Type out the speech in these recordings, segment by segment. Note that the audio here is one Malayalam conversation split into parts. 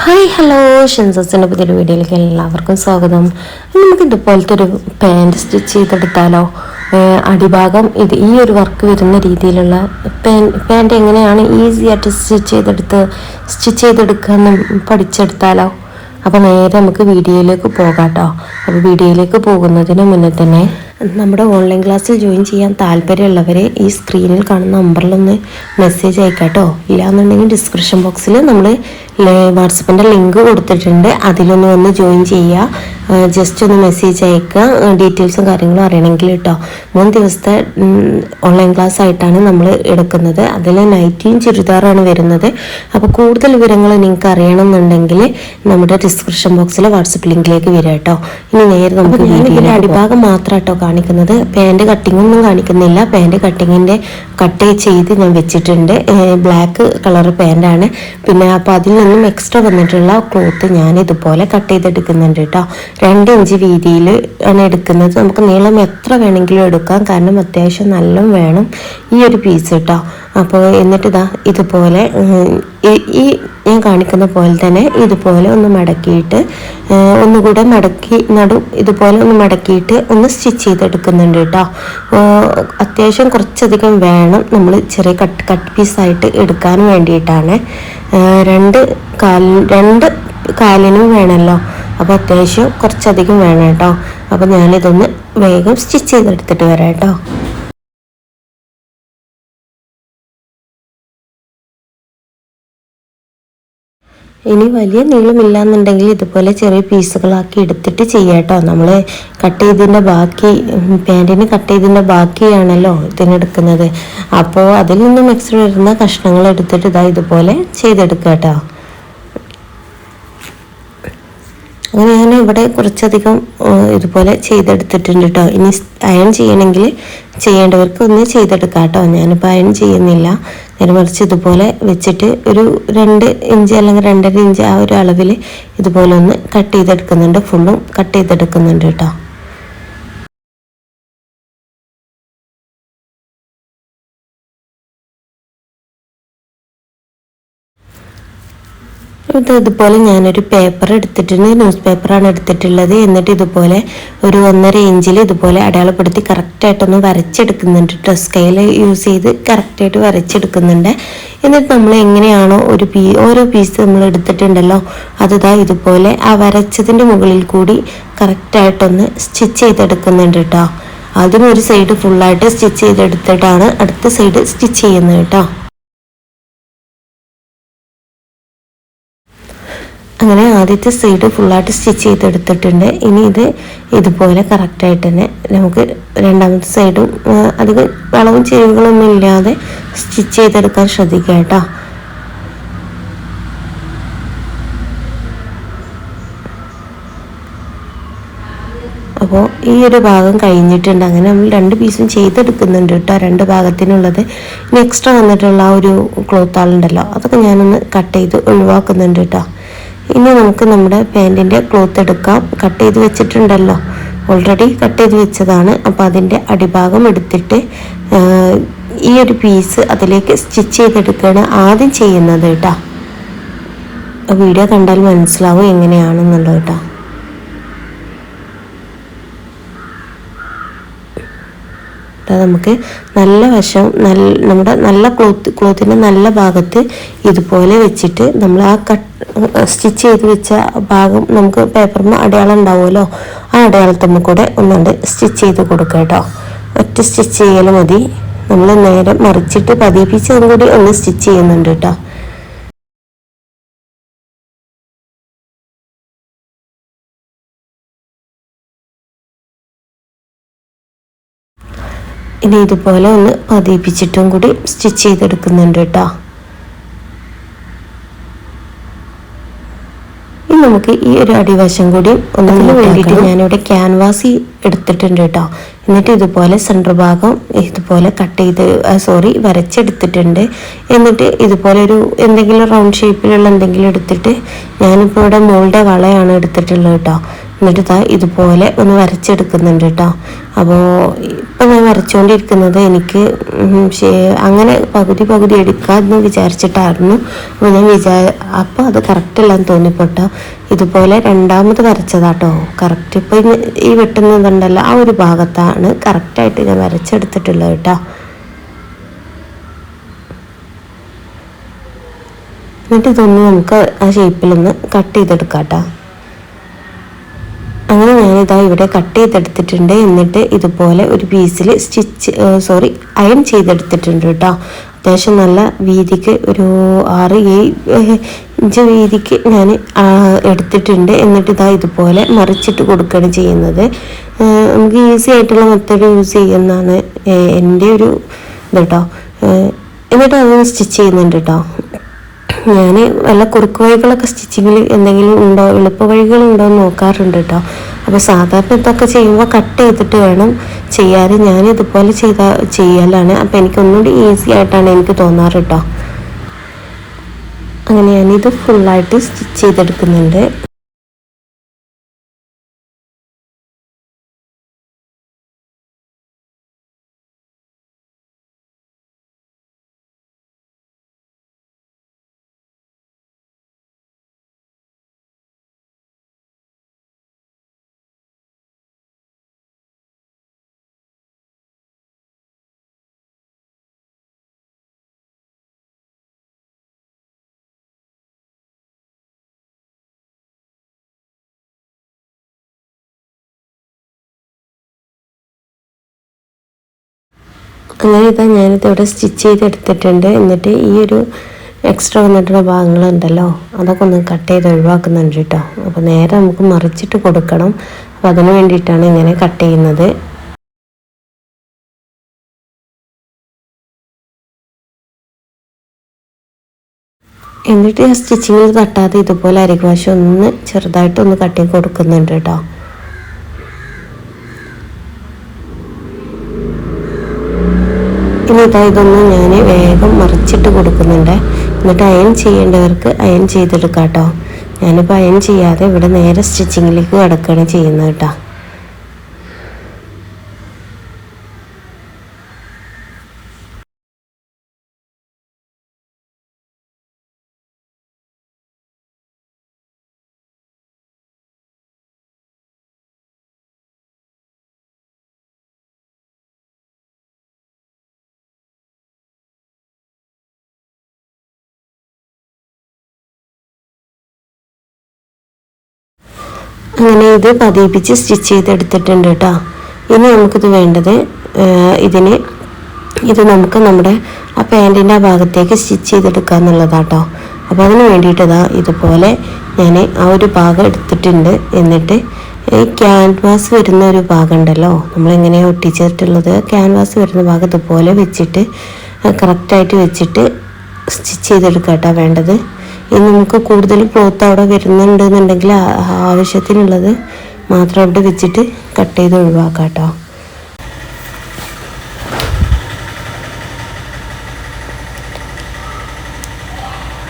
ഹായ് ഹലോ ഷെൻസസിന്റെ പുതിയൊരു വീഡിയോയിലേക്ക് എല്ലാവർക്കും സ്വാഗതം. നമുക്ക് ഇതുപോലത്തെ ഒരു പാന്റ് സ്റ്റിച്ച് ചെയ്തെടുത്താലോ? അടിഭാഗം ഇത് ഈ ഒരു വർക്ക് വരുന്ന രീതിയിലുള്ള പാൻ പാന്റ് എങ്ങനെയാണ് ഈസി ആയിട്ട് സ്റ്റിച്ച് ചെയ്തെടുത്ത് സ്റ്റിച്ച് ചെയ്തെടുക്കുക എന്ന് പഠിച്ചെടുത്താലോ? അപ്പോൾ നേരെ നമുക്ക് വീഡിയോയിലേക്ക് പോകാം കേട്ടോ അപ്പോൾ വീഡിയോയിലേക്ക് പോകുന്നതിന് മുന്നേ തന്നെ നമ്മുടെ ഓൺലൈൻ ക്ലാസ്സിൽ ജോയിൻ ചെയ്യാൻ താല്പര്യമുള്ളവരെ ഈ സ്ക്രീനിൽ കാണുന്ന നമ്പറിലൊന്ന് മെസ്സേജ് അയക്കാട്ടോ ഇല്ലാന്നുണ്ടെങ്കിൽ ഡിസ്ക്രിപ്ഷൻ ബോക്സിൽ നമ്മൾ വാട്സപ്പിന്റെ ലിങ്ക് കൊടുത്തിട്ടുണ്ട്. അതിലൊന്ന് വന്ന് ജോയിൻ ചെയ്യുക ജസ്റ്റ് ഒന്ന് മെസ്സേജ് അയക്കുക ഡീറ്റെയിൽസും കാര്യങ്ങളും അറിയണമെങ്കിൽ കേട്ടോ മൂന്ന് ദിവസത്തെ ഓൺലൈൻ ക്ലാസ് ആയിട്ടാണ് നമ്മൾ എടുക്കുന്നത്. അതിൽ നൈറ്റിയും ചുരിദാറാണ് വരുന്നത്. അപ്പോൾ കൂടുതൽ വിവരങ്ങൾ നിങ്ങൾക്ക് അറിയണമെന്നുണ്ടെങ്കിൽ നമ്മുടെ ഡിസ്ക്രിപ്ഷൻ ബോക്സിൽ വാട്സപ്പ് ലിങ്കിലേക്ക് വരിക കേട്ടോ ഇനി നേരെ നമുക്ക് ഇതിന്റെ അടിഭാഗം മാത്രം കേട്ടോ കാണിക്കുന്നത്. പാന്റ് കട്ടിംഗ് ഒന്നും കാണിക്കുന്നില്ല. പാന്റ് കട്ടിങ്ങിന്റെ കട്ട് ചെയ്ത് ഞാൻ വെച്ചിട്ടുണ്ട്. ബ്ലാക്ക് കളർ പാന്റാണ് പിന്നെ അപ്പോൾ അതിൽ നിന്നും എക്സ്ട്രാ വന്നിട്ടുള്ള ക്ലോത്ത് ഞാൻ ഇതുപോലെ കട്ട് ചെയ്തെടുക്കുന്നുണ്ട് കേട്ടോ രണ്ട് ഇഞ്ച് വീതിയിൽ ആണ് എടുക്കുന്നത്. നമുക്ക് നീളം എത്ര വേണമെങ്കിലും എടുക്കാം. കാരണം അത്യാവശ്യം നല്ല വേണം ഈ ഒരു പീസ് കേട്ടോ അപ്പോൾ എന്നിട്ട് ഇതാ ഇതുപോലെ ഈ- ഞാൻ കാണിക്കുന്ന പോലെ തന്നെ ഇതുപോലെ ഒന്ന് മടക്കിയിട്ട് ഒന്നുകൂടെ മടക്കി നടു ഇതുപോലെ ഒന്ന് മടക്കിയിട്ട് ഒന്ന് സ്റ്റിച്ച് ചെയ്തെടുക്കുന്നുണ്ട് കേട്ടോ. അത്യാവശ്യം കുറച്ചധികം വേണം നമ്മൾ ചെറിയ കട്ട് കട്ട് പീസായിട്ട് എടുക്കാൻ വേണ്ടിയിട്ടാണ്. രണ്ട് കാൽ രണ്ട് കാലിനും വേണമല്ലോ അപ്പോൾ അത്യാവശ്യം കുറച്ചധികം വേണം കേട്ടോ. അപ്പോൾ ഞാനിതൊന്ന് വേഗം സ്റ്റിച്ച് ചെയ്തെടുത്തിട്ട് വരാം കേട്ടോ. ഇനി വലിയ നീളമില്ലാന്നുണ്ടെങ്കിൽ ഇതുപോലെ ചെറിയ പീസുകളാക്കി എടുത്തിട്ട് ചെയ്യാട്ടോ. നമ്മൾ കട്ട് ചെയ്തതിന്റെ ബാക്കി പാന്റിന് കട്ട് ചെയ്തതിന്റെ ബാക്കിയാണല്ലോ ഇതിനെടുക്കുന്നത്. അപ്പോൾ അതിൽ നിന്നും എക്സ്ട്രാ വരുന്ന കഷ്ണങ്ങൾ എടുത്തിട്ട് ഇതാ ഇതുപോലെ ചെയ്തെടുക്കുക കേട്ടോ അങ്ങനെ ഞാൻ ഇവിടെ കുറച്ചധികം ഇതുപോലെ ചെയ്തെടുത്തിട്ടുണ്ട് കേട്ടോ ഇനി അയൺ ചെയ്യണമെങ്കിൽ ചെയ്യേണ്ടവർക്ക് ഒന്ന് ചെയ്തെടുക്കാം കേട്ടോ ഞാനിപ്പോൾ അയൺ ചെയ്യുന്നില്ല. നേരെ മറിച്ച് ഇതുപോലെ വെച്ചിട്ട് ഒരു രണ്ട് ഇഞ്ച് അല്ലെങ്കിൽ രണ്ടര ഇഞ്ച് ആ ഒരു അളവിൽ ഇതുപോലെ ഒന്ന് കട്ട് ചെയ്തെടുക്കുന്നുണ്ട്. ഫുള്ളും കട്ട് ചെയ്തെടുക്കുന്നുണ്ട് കേട്ടോ. ഇത് ഇതുപോലെ ഞാനൊരു പേപ്പർ എടുത്തിട്ടുണ്ട്. ന്യൂസ് പേപ്പറാണ് എടുത്തിട്ടുള്ളത്. എന്നിട്ട് ഇതുപോലെ ഒരു ഒന്നര ഇഞ്ചിൽ ഇതുപോലെ അടയാളപ്പെടുത്തി കറക്റ്റായിട്ടൊന്ന് വരച്ചെടുക്കുന്നുണ്ട്. ഡ്രസ് സ്കെയിൽ യൂസ് ചെയ്ത് കറക്റ്റായിട്ട് വരച്ചെടുക്കുന്നുണ്ട്. എന്നിട്ട് നമ്മൾ എങ്ങനെയാണോ ഒരു പീ ഓരോ പീസ് നമ്മൾ എടുത്തിട്ടുണ്ടല്ലോ അതിതാ ഇതുപോലെ ആ വരച്ചതിന്റെ മുകളിൽ കൂടി കറക്റ്റായിട്ടൊന്ന് സ്റ്റിച്ച് ചെയ്തെടുക്കുന്നുണ്ട് കേട്ടോ ആദ്യം ഒരു സൈഡ് ഫുള്ളായിട്ട് സ്റ്റിച്ച് ചെയ്തെടുത്തിട്ടാണ് അടുത്ത സൈഡ് സ്റ്റിച്ച് ചെയ്യുന്നത് കേട്ടോ അങ്ങനെ ആദ്യത്തെ സൈഡ് ഫുള്ളായിട്ട് സ്റ്റിച്ച് ചെയ്തെടുത്തിട്ടുണ്ട്. ഇനി ഇത് ഇതുപോലെ കറക്റ്റായിട്ട് തന്നെ നമുക്ക് രണ്ടാമത്തെ സൈഡും അധികം വളവും ചെരുവുകളൊന്നും ഇല്ലാതെ സ്റ്റിച്ച് ചെയ്തെടുക്കാൻ ശ്രദ്ധിക്കുക കേട്ടോ. അപ്പോൾ ഈ ഒരു ഭാഗം കഴിഞ്ഞിട്ടുണ്ട്. അങ്ങനെ നമ്മൾ രണ്ട് പീസും ചെയ്തെടുക്കുന്നുണ്ട് കേട്ടോ രണ്ട് ഭാഗത്തിനുള്ളത്. ഇനി എക്സ്ട്രാ വന്നിട്ടുള്ള ആ ഒരു ക്ലോത്ത് ആളുണ്ടല്ലോ അതൊക്കെ ഞാനൊന്ന് കട്ട് ചെയ്ത് ഒഴിവാക്കുന്നുണ്ട് കേട്ടോ. ഇനി നമുക്ക് നമ്മുടെ പാന്റിന്റെ ക്ലോത്ത് എടുക്കാം. കട്ട് ചെയ്ത് വെച്ചിട്ടുണ്ടല്ലോ. ഓൾറെഡി കട്ട് ചെയ്ത് വെച്ചതാണ്. അപ്പോൾ അതിന്റെ അടിഭാഗം എടുത്തിട്ട് ഈ ഒരു പീസ് അതിലേക്ക് സ്റ്റിച്ച് ചെയ്തെടുക്കുകയാണ് ആദ്യം ചെയ്യുന്നത് കേട്ടോ. വീഡിയോ കണ്ടാൽ മനസ്സിലാവും എങ്ങനെയാണെന്നുള്ളത് കേട്ടോ. നമുക്ക് നല്ല വശം നല്ല നമ്മുടെ നല്ല ക്ലോത്ത് ക്ലോത്തിന്റെ നല്ല ഭാഗത്ത് ഇതുപോലെ വെച്ചിട്ട് നമ്മൾ ആ കട്ട് സ്റ്റിച്ച് ചെയ്ത് വെച്ച ഭാഗം നമുക്ക് പേപ്പറിന് അടയാളം ഉണ്ടാവുമല്ലോ? ആ അടയാളത്തമ്മ കൂടെ ഒന്നുകൊണ്ട് സ്റ്റിച്ച് ചെയ്ത് കൊടുക്കുക കേട്ടോ. ഒറ്റ സ്റ്റിച്ച് ചെയ്യൽ മതി. നമ്മൾ നേരെ മറിച്ചിട്ട് പതിപ്പിച്ച് അതും കൂടി ഒന്ന് സ്റ്റിച്ച് ചെയ്യുന്നുണ്ട് കേട്ടോ. ഇനി ഇതുപോലെ ഒന്ന് പതിപ്പിച്ചിട്ടും കൂടി സ്റ്റിച്ച് ചെയ്തെടുക്കുന്നുണ്ട് കേട്ടോ. ഇനി നമുക്ക് ഈ ഒരു അടിവശം കൂടി ഒന്നിന് വേണ്ടിയിട്ട് ഞാനിവിടെ ക്യാൻവാസ് എടുത്തിട്ടുണ്ട് കേട്ടോ. എന്നിട്ട് ഇതുപോലെ സെന്റർ ഭാഗം ഇതുപോലെ കട്ട് ചെയ്ത് സോറി വരച്ചെടുത്തിട്ടുണ്ട്. എന്നിട്ട് ഇതുപോലെ ഒരു എന്തെങ്കിലും റൗണ്ട് ഷേപ്പിലുള്ള എന്തെങ്കിലും എടുത്തിട്ട് ഞാനിപ്പോൾ ഇവിടെ മോളുടെ വളയാണ് എടുത്തിട്ടുള്ളത് കേട്ടോ. എന്നിട്ട് ഇതാ ഇതുപോലെ ഒന്ന് വരച്ചെടുക്കുന്നുണ്ട് കേട്ടോ അപ്പോൾ ഇപ്പം ഞാൻ വരച്ചുകൊണ്ടിരിക്കുന്നത് എനിക്ക് അങ്ങനെ പകുതി പകുതി എടുക്കാമെന്ന് വിചാരിച്ചിട്ടായിരുന്നു. അപ്പോൾ ഞാൻ വിചാ അപ്പോൾ അത് കറക്റ്റല്ലാന്ന് തോന്നിപ്പോട്ടോ. ഇതുപോലെ രണ്ടാമത് വരച്ചതാട്ടോ കറക്റ്റ് ഇപ്പം ഈ വെട്ടുന്നതുണ്ടല്ലോ ആ ഒരു ഭാഗത്താണ് കറക്റ്റായിട്ട് ഞാൻ വരച്ചെടുത്തിട്ടുള്ളത് കേട്ടോ എന്നിട്ട് ഇതൊന്ന് നമുക്ക് ആ ഷേപ്പിലൊന്ന് കട്ട് ചെയ്തെടുക്കാം കേട്ടോ അങ്ങനെ ഞാനിതാ ഇവിടെ കട്ട് ചെയ്തെടുത്തിട്ടുണ്ട്. എന്നിട്ട് ഇതുപോലെ ഒരു പീസിൽ സ്റ്റിച്ച് സോറി അയൺ ചെയ്തെടുത്തിട്ടുണ്ട് കേട്ടോ. അത്യാവശ്യം നല്ല വീതിക്ക് ഒരു ആറ് ഏഴ് ഇഞ്ച് വീതിക്ക് ഞാൻ എടുത്തിട്ടുണ്ട്. എന്നിട്ട് ഇതാ ഇതുപോലെ മറിച്ചിട്ട് കൊടുക്കുകയാണ് ചെയ്യുന്നത്. നമുക്ക് ഈസി ആയിട്ടുള്ള മെത്തേഡ് യൂസ് ചെയ്യുന്നതാണ് എന്റെ ഒരു ഇത് കേട്ടോ. എന്നിട്ട് അത് സ്റ്റിച്ച് ചെയ്യുന്നുണ്ട് കേട്ടോ. ഞാൻ വല്ല കുറുക്ക് വഴികളൊക്കെ സ്റ്റിച്ചിങ്ങിൽ എന്തെങ്കിലും ഉണ്ടോ? എളുപ്പ വഴികളുണ്ടോ എന്ന് നോക്കാറുണ്ട് കേട്ടോ അപ്പോൾ സാധാരണ ഇതൊക്കെ ചെയ്യുമ്പോൾ കട്ട് ചെയ്തിട്ട് വേണം ചെയ്യാറ് ഞാൻ ഇതുപോലെ ചെയ്ത ചെയ്യലാണ്. അപ്പോൾ എനിക്ക് ഒന്നുകൂടി ഈസി ആയിട്ടാണ് എനിക്ക് തോന്നാറ് കേട്ടോ അങ്ങനെ ഞാനിത് ഫുള്ളായിട്ട് സ്റ്റിച്ച് ചെയ്തെടുക്കുന്നുണ്ട്. അങ്ങനെ ഇതാ ഞാനിത് ഇവിടെ സ്റ്റിച്ച് ചെയ്തെടുത്തിട്ടുണ്ട്. എന്നിട്ട് ഈ ഒരു എക്സ്ട്രാ വന്നിട്ടുള്ള ഭാഗങ്ങളുണ്ടല്ലോ അതൊക്കെ ഒന്ന് കട്ട് ചെയ്ത് ഒഴിവാക്കുന്നുണ്ട് കേട്ടോ. അപ്പോൾ നേരെ നമുക്ക് മറിച്ചിട്ട് കൊടുക്കണം. അപ്പോൾ അതിന് വേണ്ടിയിട്ടാണ് ഇങ്ങനെ കട്ട് ചെയ്യുന്നത്. എന്നിട്ട് ആ സ്റ്റിച്ചിങ്ങിൽ തട്ടാതെ ഇതുപോലെ അരികുവാശം ഒന്ന് ചെറുതായിട്ടൊന്ന് കട്ട് ചെയ്ത് കൊടുക്കുന്നുണ്ട് കേട്ടോ. ഇനി ഇതാ ഞാൻ വേഗം മറിച്ചിട്ട് കൊടുക്കുന്നുണ്ട്. എന്നിട്ട് അയൺ ചെയ്യേണ്ടവർക്ക് അയൺ ചെയ്തെടുക്കാം കേട്ടോ ഞാനിപ്പോൾ അയൺ ചെയ്യാതെ ഇവിടെ നേരെ സ്റ്റിച്ചിങ്ങിലേക്ക് കിടക്കുകയാണ് ചെയ്യുന്നത് കേട്ടോ. അങ്ങനെ ഇത് പതിപ്പിച്ച് സ്റ്റിച്ച് ചെയ്തെടുത്തിട്ടുണ്ട് കേട്ടോ. ഇനി നമുക്കിത് വേണ്ടത് ഇതിന് ഇത് നമുക്ക് നമ്മുടെ ആ പാന്റിന്റെ ആ ഭാഗത്തേക്ക് സ്റ്റിച്ച് ചെയ്തെടുക്കുക എന്നുള്ളതാട്ടോ. അപ്പോൾ അതിന് വേണ്ടിയിട്ട് ഇതാ ഇതുപോലെ ഞാൻ ആ ഒരു ഭാഗം എടുത്തിട്ടുണ്ട്. എന്നിട്ട് ഈ ക്യാൻവാസ് വരുന്ന ഒരു ഭാഗം ഉണ്ടല്ലോ നമ്മളെങ്ങനെയാണ് ഒട്ടിച്ചിട്ടുള്ളത്. ക്യാൻവാസ് വരുന്ന ഭാഗം ഇതുപോലെ വെച്ചിട്ട് കറക്റ്റായിട്ട് വെച്ചിട്ട് സ്റ്റിച്ച് ചെയ്തെടുക്കുക കേട്ടോ വേണ്ടത്. നമുക്ക് കൂടുതൽ ക്ലോത്ത് അവിടെ വരുന്നുണ്ട് എന്നുണ്ടെങ്കിൽ ആവശ്യത്തിനുള്ളത് മാത്രം അവിടെ വെച്ചിട്ട് കട്ട് ചെയ്ത് ഒഴിവാക്കാം കേട്ടോ.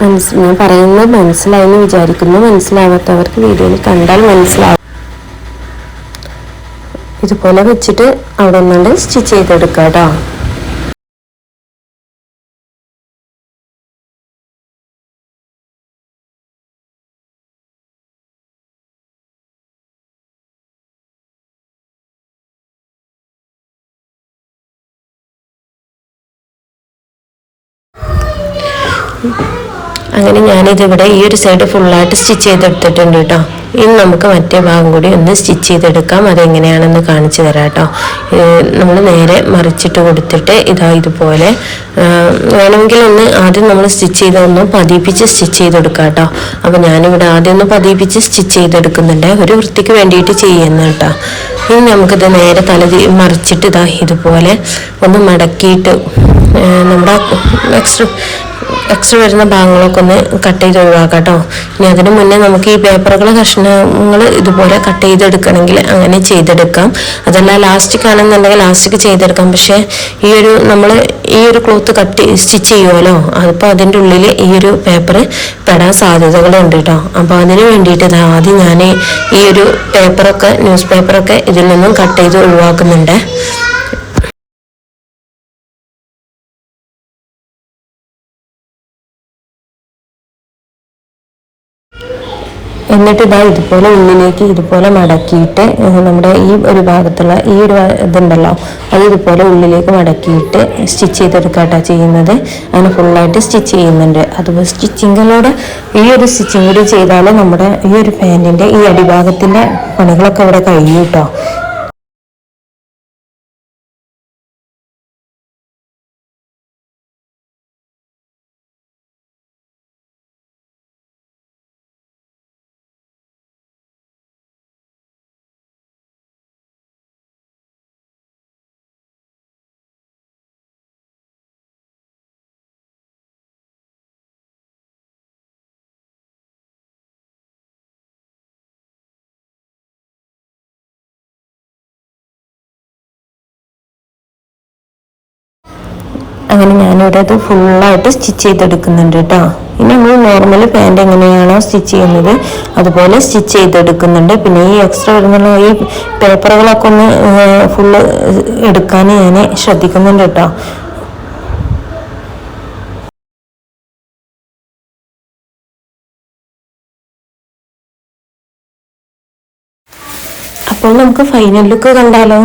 മനസ് ഞാൻ പറയുന്നത് മനസ്സിലായെന്ന് വിചാരിക്കുന്നു. മനസ്സിലാവാത്തവർക്ക് വീഡിയോയിൽ കണ്ടാൽ മനസ്സിലാവും. ഇതുപോലെ വെച്ചിട്ട് അവിടെ ഒന്നുകൊണ്ട് സ്റ്റിച്ച് ചെയ്തെടുക്കാം കേട്ടോ. അങ്ങനെ ഞാനിതിവിടെ ഈ ഒരു സൈഡ് ഫുള്ളായിട്ട് സ്റ്റിച്ച് ചെയ്തെടുത്തിട്ടുണ്ട് കേട്ടോ. ഇനി നമുക്ക് മറ്റേ ഭാഗം കൂടി ഒന്ന് സ്റ്റിച്ച് ചെയ്തെടുക്കാം. അതെങ്ങനെയാണെന്ന് കാണിച്ചു തരാം കേട്ടോ. നമ്മൾ നേരെ മറിച്ചിട്ട് കൊടുത്തിട്ട് ഇതാ ഇതുപോലെ. വേണമെങ്കിൽ ഒന്ന് ആദ്യം നമ്മൾ സ്റ്റിച്ച് ചെയ്ത ഒന്ന് പതിപ്പിച്ച് സ്റ്റിച്ച് ചെയ്തെടുക്കാം കേട്ടോ. അപ്പോൾ ഞാനിവിടെ ആദ്യം ഒന്ന് പതിപ്പിച്ച് സ്റ്റിച്ച് ചെയ്തെടുക്കുന്നുണ്ട്. ഒരു വൃത്തിക്ക് വേണ്ടിയിട്ട് ചെയ്യുന്ന കേട്ടോ. ഇനി നമുക്കിത് നേരെ തല മറിച്ചിട്ട് ഇതാ ഇതുപോലെ ഒന്ന് മടക്കിയിട്ട് നമ്മുടെ എക്സ്ട്രാ എക്സ്ട്രാ വരുന്ന ഭാഗങ്ങളൊക്കെ ഒന്ന് കട്ട് ചെയ്ത് ഒഴിവാക്കാം കേട്ടോ ഇനി അതിന് മുന്നേ നമുക്ക് ഈ പേപ്പറുകൾ കഷ്ണങ്ങൾ ഇതുപോലെ കട്ട് ചെയ്തെടുക്കണമെങ്കിൽ അങ്ങനെ ചെയ്തെടുക്കാം. അതല്ല ലാസ്റ്റിക് ആണെന്നുണ്ടെങ്കിൽ ലാസ്റ്റിക്ക് ചെയ്തെടുക്കാം. പക്ഷേ ഈ ഒരു നമ്മൾ ഈ ഒരു ക്ലോത്ത് കട്ട് സ്റ്റിച്ച് ചെയ്യുമല്ലോ അതിപ്പോൾ അതിന്റെ ഉള്ളിൽ ഈ ഒരു പേപ്പർ പെടാൻ സാധ്യതകളുണ്ട് കേട്ടോ. അപ്പോൾ അതിന് വേണ്ടിയിട്ട് ആദ്യം ഞാൻ ഈ ഒരു പേപ്പറൊക്കെ ന്യൂസ് പേപ്പറൊക്കെ ഇതിൽ നിന്നും കട്ട് ചെയ്ത് ഒഴിവാക്കുന്നുണ്ട്. എന്നിട്ട് ഇതാ ഇതുപോലെ ഉള്ളിലേക്ക് ഇതുപോലെ മടക്കിയിട്ട് നമ്മുടെ ഈ ഒരു ഭാഗത്തുള്ള ഈ ഒരു ഇതുണ്ടല്ലോ അത് ഇതുപോലെ ഉള്ളിലേക്ക് മടക്കിയിട്ട് സ്റ്റിച്ച് ചെയ്തെടുക്കാട്ടോ ചെയ്യുന്നത്. അങ്ങനെ ഫുള്ളായിട്ട് സ്റ്റിച്ച് ചെയ്യുന്നുണ്ട്. അതുപോലെ സ്റ്റിച്ചിങ്ങിലൂടെ ഈ ഒരു സ്റ്റിച്ചിങ് കൂടി ചെയ്താൽ നമ്മുടെ ഈ ഒരു പാന്റിന്റെ ഈ അടിഭാഗത്തിന്റെ പണികളൊക്കെ ഇവിടെ കഴിയും കേട്ടോ അങ്ങനെ ഞാനിവിടെ അത് ഫുള്ളായിട്ട് സ്റ്റിച്ച് ചെയ്തെടുക്കുന്നുണ്ട് കേട്ടോ. ഇനി നമ്മൾ നോർമൽ പാന്റ് എങ്ങനെയാണോ സ്റ്റിച്ച് ചെയ്യുന്നത് അതുപോലെ സ്റ്റിച്ച് ചെയ്തെടുക്കുന്നുണ്ട്. പിന്നെ ഈ എക്സ്ട്രാ വരുന്ന ഈ പേപ്പറുകളൊക്കെ ഒന്ന് ഫുള്ള് എടുക്കാൻ ഞാൻ ശ്രദ്ധിക്കുന്നുണ്ട് കേട്ടോ. അപ്പോൾ നമുക്ക് ഫൈനൽ ലുക്ക് കണ്ടാലോ?